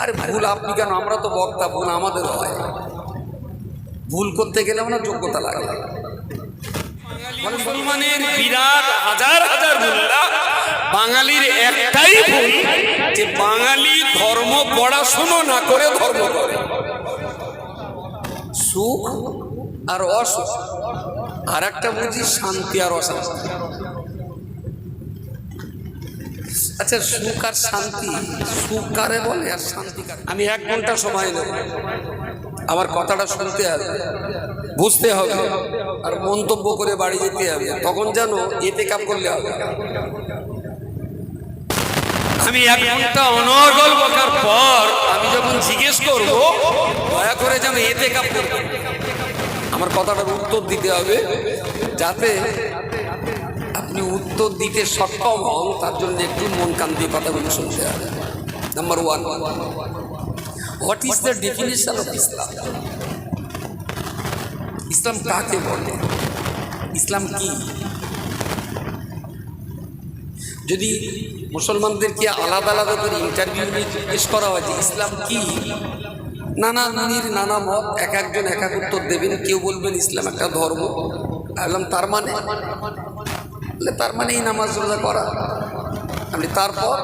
আরে ভুল আপনি কেন? আমরা তো বক্তা ভুল আমাদের হয়। ভুল করতে গেলে না যোগ্যতা লাগে। মুসলমানের বিরাট হাজার হাজার বাঙালির একটাই ভুল যে বাঙালি ধর্ম পড়াশুনো না করে ধর্ম করে। সুখ আর অসুখ আর একটা বুঝি শান্তি আর অশান্তি। আচ্ছা সুখ আর শান্তি। সুখ কারে বলে আর শান্তি আমি এক ঘণ্টা সময় নেব। আমার কথাটা শুনতে হবে, বুঝতে হবে, আর মন্তব্য করে বাড়ি যেতে হবে। তখন যেন এতে কাপ করলে হবে। আমি এক ঘণ্টা অনর্গল বকার পর আমি যখন জিজ্ঞেস করব, দয়া করে যেন এতে কাপ করবে আমার কথাটার উত্তর দিতে হবে, যাতে আপনি উত্তর দিতে সক্ষম হন, তার জন্য একটু মন কান দিয়ে কথাগুলো শুনতে হবে। Number one what is the definition of Islam ইসলাম কাকে বলে? ইসলাম কি? যদি মুসলমানদেরকে আলাদা আলাদা করে ইন্টারভিউ জিজ্ঞেস করা হয় যে ইসলাম কি, নানা মুনির, নানা মত, এক একজন এক এক উত্তর দেবেন। কেউ বলবেন ইসলাম একটা ধর্ম। তার মানে বলে, তার মানে এই নামাজ রোজা করা। আমি তারপর?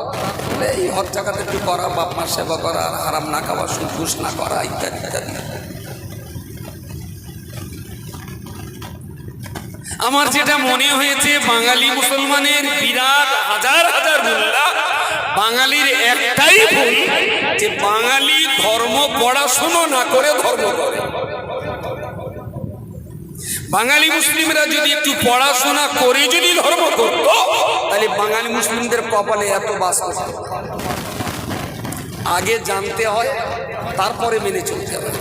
এই হজ জায়গাতে একটু করা বাপ মার সেবা করা আর হারাম না খাওয়া সুদ না করা ইত্যাদি ইত্যাদি। আমার যেটা মনে হয়েছে বাঙালি মুসলমানের বিরাট হাজার হাজার মোল্লা বাঙালির একটাই ভুল যে বাঙালি ধর্ম পড়াশুনো না করে ধর্ম করে। বাঙালি মুসলিমরা যদি একটু পড়াশোনা করে যদি ধর্ম করত, তাহলে বাঙালি মুসলিমদের কপালে এত বাস আগে জানতে হয়, তারপরে মেনে চলতে হয়।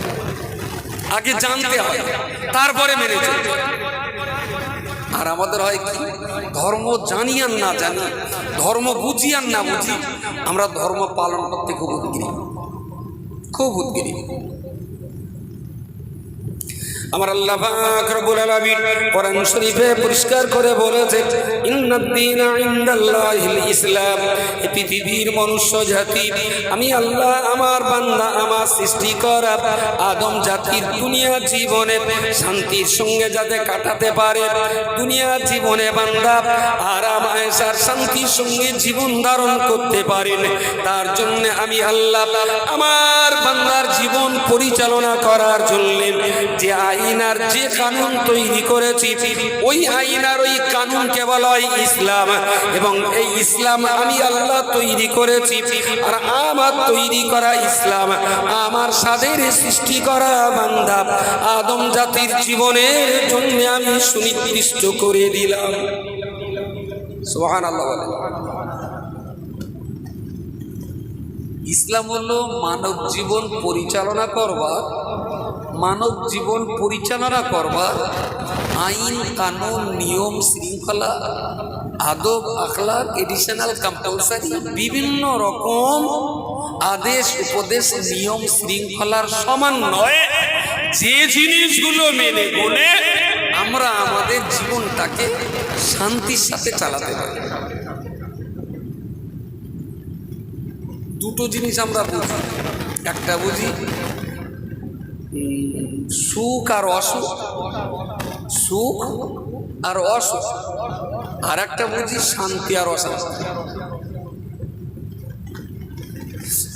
আগে জানতে হয়, তারপরে মেনে চলতে। আর আমাদের হয় কি, ধর্ম জানি আর না জানি, ধর্ম বুঝি আর না বুঝি, আমরা ধর্ম পালন করতে খুব উদ্গ্রী খুব উদ্গ্রী আমার আল্লাহ পাক রব্বুল আলামিন কোরআন শরীফে পরিষ্কার করে বলেছে ইন্নাদ-দীন ইনদাল্লাহিল ইসলাম। এই পৃথিবীর মনুষ্য জাতি, আমি আল্লাহ আমার বান্দা, আমার সৃষ্টি করা আদম জাতির দুনিয়া জীবনে শান্তির সঙ্গে যাতে কাটাতে পারে, দুনিয়া জীবনে বান্দা আরাম, আয়েশার শান্তির সঙ্গে জীবন ধারণ করতে পারেন। তার জন্য আমি আল্লাহ আমার বান্দার জীবন পরিচালনা করার জন্য যে আইনার যে কানুন তৈরি করেছি, ওই আইনার ওই কানুনকে বলা হয় ইসলাম। এবং এই ইসলাম আমি আল্লাহ তৈরি করেছি, আর আমার তৈরি করা ইসলাম, আমার সাদের সৃষ্টি করা বান্দা আদম জাতির জীবনের জন্য আমি সুনির্দিষ্ট করে দিলাম। সোহান আল্লাহ বলে ইসলাম হলো মানব জীবন পরিচালনা করবা মানব জীবন পরিচালনা করবা আইন, কানুন, নিয়ম, শৃঙ্খলা, আদব, আখলাক এডিশনাল কম্পালসারি বিভিন্ন রকম আদেশ, উপদেশ, নিয়ম, শৃঙ্খলার সমন্বয়ে যে জিনিসগুলো মেনে বলে আমরা আমাদের জীবনটাকে শান্তির সাথে চালাতে পারি। দুটো জিনিস আমরা বুঝি। একটা বুঝি সুখ আর অসুখ। সুখ আর অসুখ। আর একটা বুঝি, শান্তি আর অশান্তি।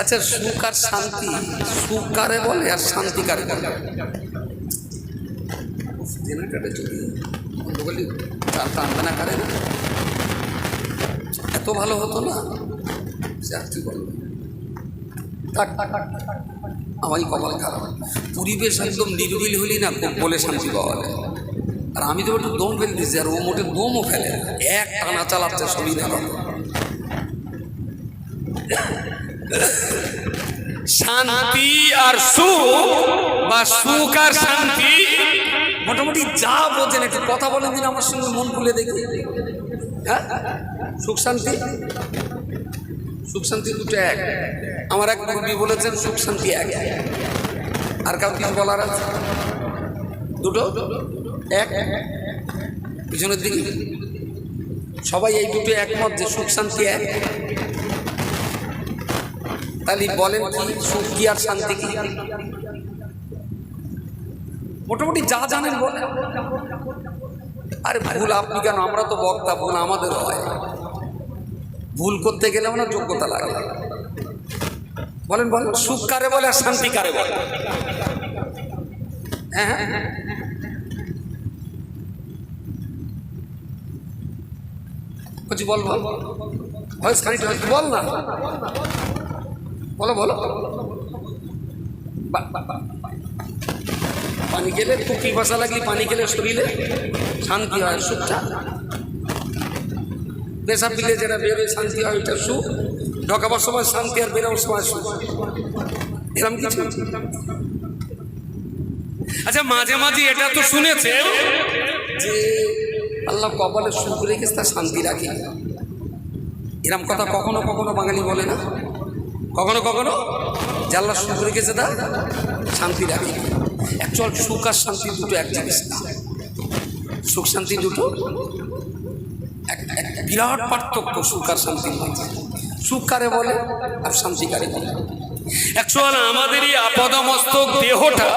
আচ্ছা সুখ আর শান্তি, সুখ কারে বলে আর শান্তি কারে বলে? যদি চাল টানবে না কারে না। এত ভালো হতো না? সে আর কি বলবে আমারই কপাল খারাপ। পরিবেশ একদম নির্বিল হলি না বলে শান্তি পাওয়া যায়। আর আমি তো একটু দম ফেলতেছি আর ও মোটে দমও ফেলে এক টানা চালাচ্ছে না শান্তি আর সুখ, বা সুখ আর শান্তি, মোটামুটি যা বোঝেন একটু কথা বলেন দিন আমার সঙ্গে, মন খুলে দেখি হ্যাঁ? সুখ, শান্তি? সুখ শান্তি দুটো এক। আমার এক মুরব্বী বলেছেন, সুখ শান্তি এক। আর কাউ কিছু বলার আছে? দুটো? এক? পিছনের দিকে? সবাই এই দুটো একমত যে সুখ শান্তি এক। তাহলে বলেন কি, সুখ কি আর শান্তি কি? মোটামুটি যা জানেন বলেন। আরে ভুল আপনি কেন? আমরা তো বক্তা, ভুল আমাদের হয়। ভুল করতে গেলে আমরা যোগ্যতা লাগে। বলেন বলেন। সুখ কারে বলে আর শান্তি কারে বলে? হ্যাঁ হ্যাঁ। বলছি, বল বল। ভয়েস হয়েছে, বল না। বলো বলো। পানি খেলে খুব পিপাসা লাগলে পানি খেলে শরীরে শান্তি হয়, সুখটা। পেশাব দিলে যেটা বেরোয়, শান্তি হয়, ওইটা সুখ। ঢকাবার সময় শান্তি আর বেরোবার সময় সুখ। এরকম কিছু? আচ্ছা মাঝে মাঝে এটা তো শুনেছে যে আল্লাহ কপালে সুখ রেখেছে তার শান্তি রাখে। এরম কথা কখনো কখনো বাঙালি বলে না। কখনো কখনো যে আল্লাহ সুখ রেখেছে তা শান্তি রাখে। অ্যাকচুয়াল সুখ আর শান্তি দুটো এক জিনিস না। সুখ শান্তি দুটো বিরাট পার্থক্য সুখ আর শান্তির মধ্যে। সুখ বলে আর শান্তি বলে। অ্যাকচুয়াল আমাদের এই আপাদমস্তক দেহটা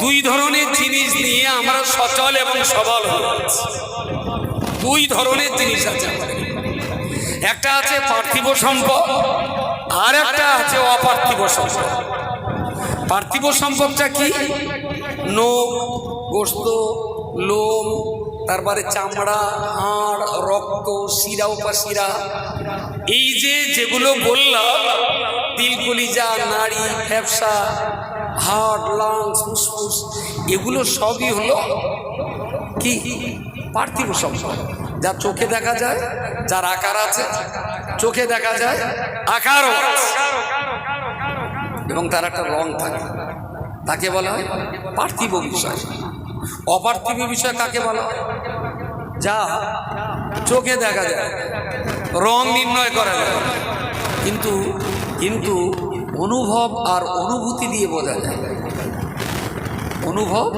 দুই ধরনের জিনিস নিয়ে আমরা সচল এবং সবল হয়ে দুই ধরনের জিনিস আছে একটা আছে পার্থিব সম্পদ, আর একটা আছে অপার্থিব সম্পদ। পার্থিব সম্পদটা কি? নখ গোস্ত লোম তারপরে চামড়া, হাড়, রক্ত, শিরা, উপাশিরা। এই যে যেগুলো বললাম, তিল, কলিজা, নাড়ি, ফ্যাপসা হার্ট লাংস, ফুসফুস, এগুলো সবই হলো কি? পার্থিব সম্পদ। যা চোখে দেখা যায়, যার আকার আছে, চোখে দেখা যায়, আকারও এবং তার একটা রং থাকে। তাকে বলা হয় পার্থিব বিষয়। অপার্থিব বিষয় কাকে বলা? যা চোখে দেখা যায়। রং নির্ণয় করা যায় কিন্তু কিন্তু অনুভব আর অনুভূতি দিয়ে বোঝা যায়। অনুভব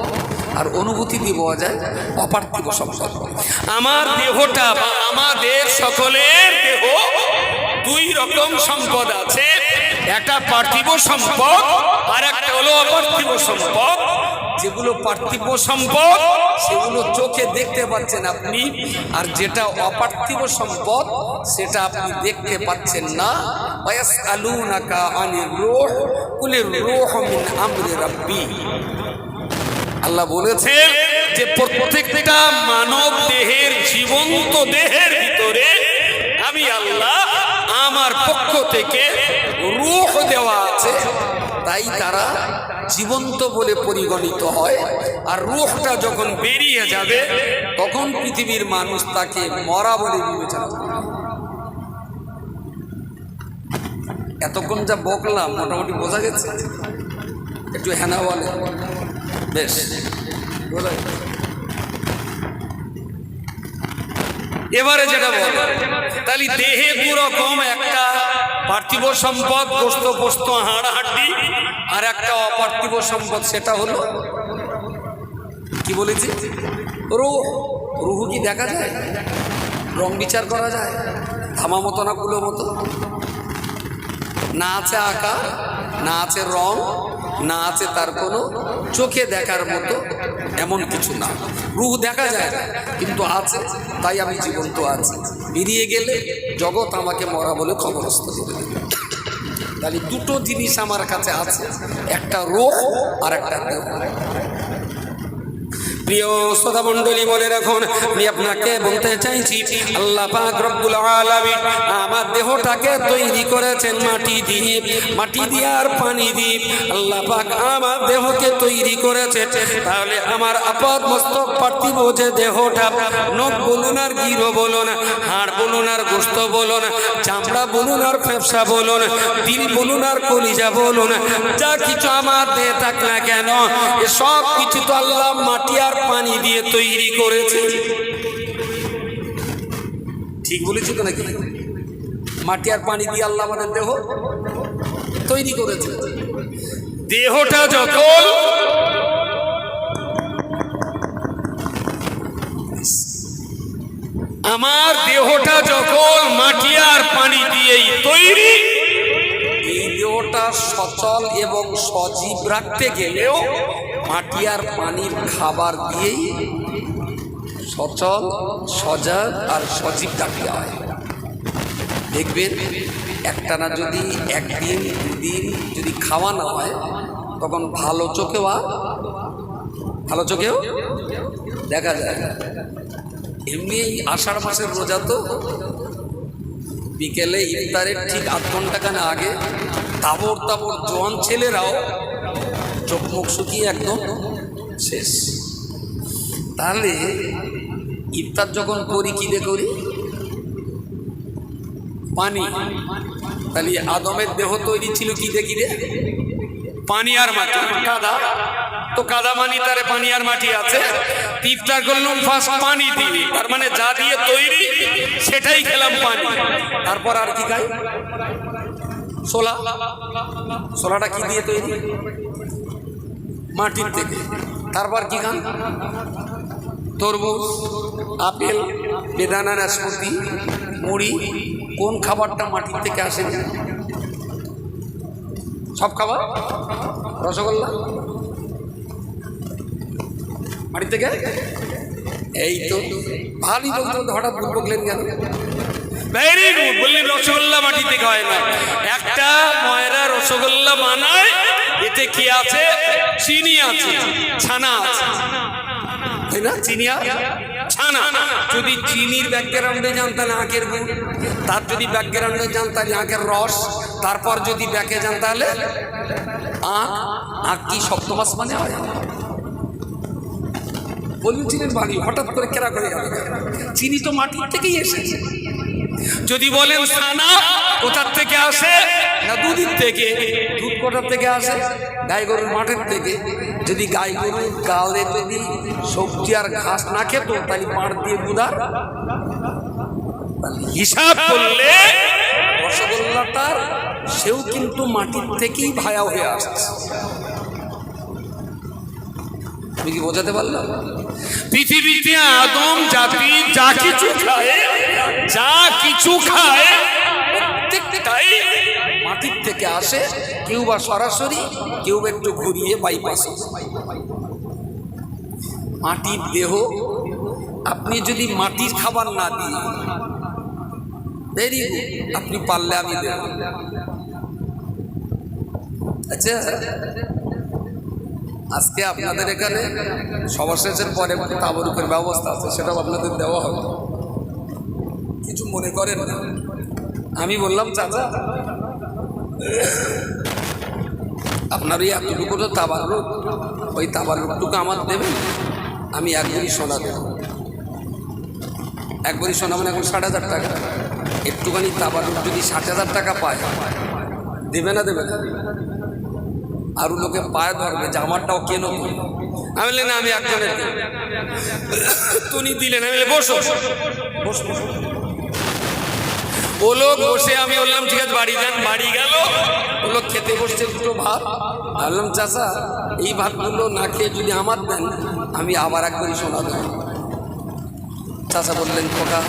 আর অনুভূতি দিয়ে বোঝা যায় অপার্থিব সম্পদ আমার দেহটা বা আমাদের সকলের দেহ দুই রকম সম্পদ আছে। একটা পার্থিব সম্পদ আর একটা হলো অপার্থিব সম্পদ। যেগুলো পার্থিব সম্পদ, সেগুলো চোখে দেখতে পাচ্ছেন আপনি। আর যেটা অপার্থিব সম্পদ, সেটা আপনি দেখতে পাচ্ছেন না। ওয়াস আলুনাকা আনির রূহ, কুলির রূহ মিন রাব্বি। আল্লাহ বলেছে বলেছেন যে প্রত্যেকটা মানব দেহের, জীবন্ত দেহের ভিতরে আমি আল্লাহ আমার পক্ষ থেকে রূহ দেওয়া আছে। তাই তারা জীবন্ত বলে পরিগণিত হয়। আর রূহটা যখন বেরিয়ে যাবে, তখন পৃথিবীর মানুষ তাকে মরা বলে বিবেচনা এতক্ষণ যা বকলাম, মোটামুটি বোঝা গেছে? একটু হেনা বলে। বেশ। এবারে যেটা বল, তাহলে দেহে দু রকম একটা পার্থিব সম্পদ, গোস্ত পোস্ত হাড় হাড্ডি আর একটা অপার্থিব সম্পদ, সেটা হলো, কি বলেছি? রুহ রুহু কি দেখা যায়? রং বিচার করা যায়? ধামা মতো না কুলো মতো? না আছে আকার, না আছে রং, না আছে তার কোনো চোখে দেখার মতো এমন কিছু না। রুহ দেখা যায়, কিন্তু আছে, তাই আমি জীবন্ত আছি। বেরিয়ে গেলে জগৎ আমাকে মরা বলে খবরস্থ করে তাহলে দুটো জিনিস আমার কাছে আছে, একটা রোগ আর একটা দেহ। প্রিয় বলে আমি আপনাকে বলতে চাইছি আমার দেহটাকে তৈরি করেছেন মাটি দিয়ে মাটি দিয়ে আর পানি আমার দেহকে তৈরি করেছে তাহলে আমার আপাদ মস্তক পার্থিব যে দেহটা, নখ বলুন আর গিরো বলুন, হাড় বলুন আর গোস্ত বলুন, চামড়া বলুন আর ফেফসা বলুন দিল বলুন আর কলিজা বলুন, যা কিছু আমার দেহ থাক না কেন সব কিছু তো আল্লাহ মাটি আর পানি দিয়ে তৈরি করেছে। ঠিক বলেছি তো নাকি? মাটি আর পানি দিয়ে আল্লাহ আমাদের দেহ তৈরি করেছে। দেহটা যখন আমার দেহটা যখন মাটি আর পানি দিয়েই তৈরি, এই দেহটা সচল এবং সজীব রাখতে গেলেও আর পানির খাবার দিয়েই সচল, সজাগ আর সজীব রাখতে হয়। দেখবেন, একটানা যদি একদিন, দুদিন যদি খাওয়া না হয়, তখন ভালো চোখেও আর ভালো চোখেও দেখা যায় এমনি এই আষাঢ় মাসের রোজা তো। বিকেলে ইফতারের ঠিক আধ ঘন্টাখানে আগে তাবর তাবর জোয়ান ছেলেরাও চোখ মুখ শুকিয়ে একদম শেষ। তাহলে ইফতার যখন করি, কী দিয়ে করি? পানি। তাহলে আদমের দেহ তৈরি ছিল কি কি দিয়ে? পানি আর মাটি। কাদা। তো কাদা মানি তারে পানি আর মাটি আছে। ইফতার করলাম ফার্স্ট পানি দিয়ে। তার মানে যা দিয়ে তৈরি, সেটাই খেলাম পানি। তারপর আর কি খাই? সোলা সোলাটা কি দিয়ে তৈরি? মাটির থেকে। তারপর কি খান? তরমুজ, আপেল, বেদানা, নাশপাতি, মুড়ি, কোন খাবারটা মাটির থেকে আসে? সব খাবার? রসগোল্লা? মাটির থেকে? এই তো ভালোই লোক তো হঠাৎ ভুল বকলেন কেন? ভেরি গুড বললেন রসগোল্লা মাটি থেকে হয় না একটা ময়রা রসগোল্লা বানায় এতে কি আছে? চিনি আছে। ছানা আছে। তাই না? চিনি ছানা। যদি চিনির ব্যাকগ্রাউন্ডে যান আখের গুড়। তার যদি ব্যাকগ্রাউন্ডে যান আখের রস। তারপর যদি ব্যাকে যান তাহলে আখ। আখ কি সপ্তমাস মানে হয়? বলছিলেন বাড়ি হঠাৎ করে কেরা করে চিনি তো মাটির থেকেই এসেছে। যদি বলেন ছানা কোথার থেকে আসে? না দুধের থেকে? দুধ কোটার থেকে আসে? গাই গরুর মাঠের থেকে? যদি গাই গরুর গালে যদি সবজি আর ঘাস না খেত, তাহলে পাড় দিয়ে দুধার হিসাব করলে রসগোল্লাটার, সেও কিন্তু মাটির থেকেই ভায়া হয়ে আসছে। তুমি কি বোঝাতে পারলাম পৃথিবীতে আদম জাতি যা কিছু খায় যা কিছু খায় প্রত্যেকটাই মাটির থেকে আসে কেউ বা সরাসরি কেউ একটু ঘুরিয়ে বাইপাসে মাটির দেহ আপনি যদি মাটির খাবার না দিন ভেরি গুড আপনি পারলে আমি দেব। আচ্ছা আজকে আপনাদের এখানে সবার শেষের পরে তাবরুকের ব্যবস্থা আছে, সেটাও আপনাদের দেওয়া হবে। কিছু মনে করেন না? আমি বললাম, চাচা, আপনার ওই এতটুকু তো তাবার রোগ ওই তাবার রোগটুকু আমার দেবেন, আমি একবারই সোনা দেব। একবারই সোনা মানে এখন ষাট হাজার টাকা। একটুখানি তাবার রোগ যদি ষাট হাজার টাকা পায়, দেবে না দেবে না? আরও লোকে পায়ে ধরবে যে আমারটাও কেন আমি না আমি একজনের। তুমি দিলেন আমি বসো। বস। ও লোক বসে আমি বললাম ঠিক আছে বাড়ি যান। বাড়ি গেল ও লোক খেতে বসছে দুটো ভাত। বললাম চাচা এই ভাতগুলো না খেয়ে যদি আমার দেন আমি আবার একবারই শোনা দেব। চাচা বললেন খোকা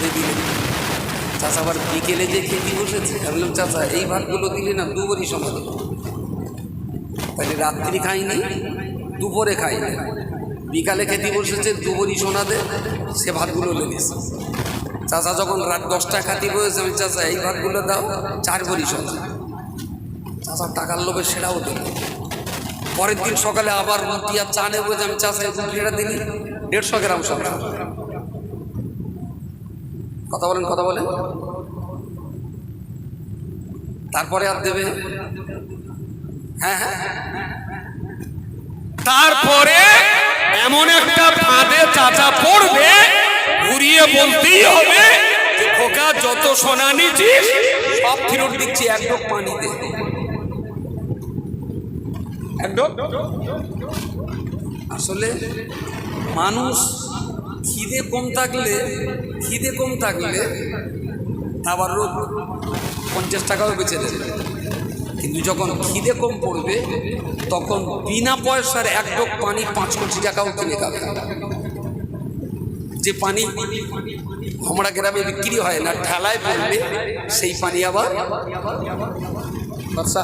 দিয়ে দিলেন। চাচা আবার বিকেলে যে খেতে বসেছে, আমি বললাম, চাচা, এই ভাতগুলো দিলে না শোনা দেব তাহলে রাত্রি খাইনি দুপুরে খাইনি বিকালে খেতে বসেছে, দুপুরই দে, সে ভাতগুলো লেগেছে চাচা যখন রাত দশটা খাতি বসেছে আমি চাচা, এই ভাতগুলো দাও চার ভরি সোনা। চাচা টাকার লোভে সেটাও দিল। পরের দিন সকালে আবার রুটি আর চা নেব আমি এই রুটিটা দিলি, দেড়শো গ্রাম সোনা। কথা বলেন কথা বলেন। তারপরে আর দেবে? হ্যাঁ হ্যাঁ। তারপরে এমন একটা ফাঁদে চাচা পড়বে, ঘুরিয়ে বলতেই হবে খোকা, যত সোনা নিছিস সব ফেরত দিচ্ছি, এক ডোক পানি দে। আসলে মানুষ খিদে কম থাকলে, খিদে কম থাকলে আবার রোগ পঞ্চাশ টাকাও বেঁচে দেবে। কিন্তু যখন খিদে কম পড়বে, তখন বিনা পয়সার এক ডোক পানি পাঁচ কোটি টাকাও কিনে খাবে। যে পানি আমরা গ্রামে বিক্রি হয় না ঠেলায় পড়বে, সেই পানি আবার বর্ষা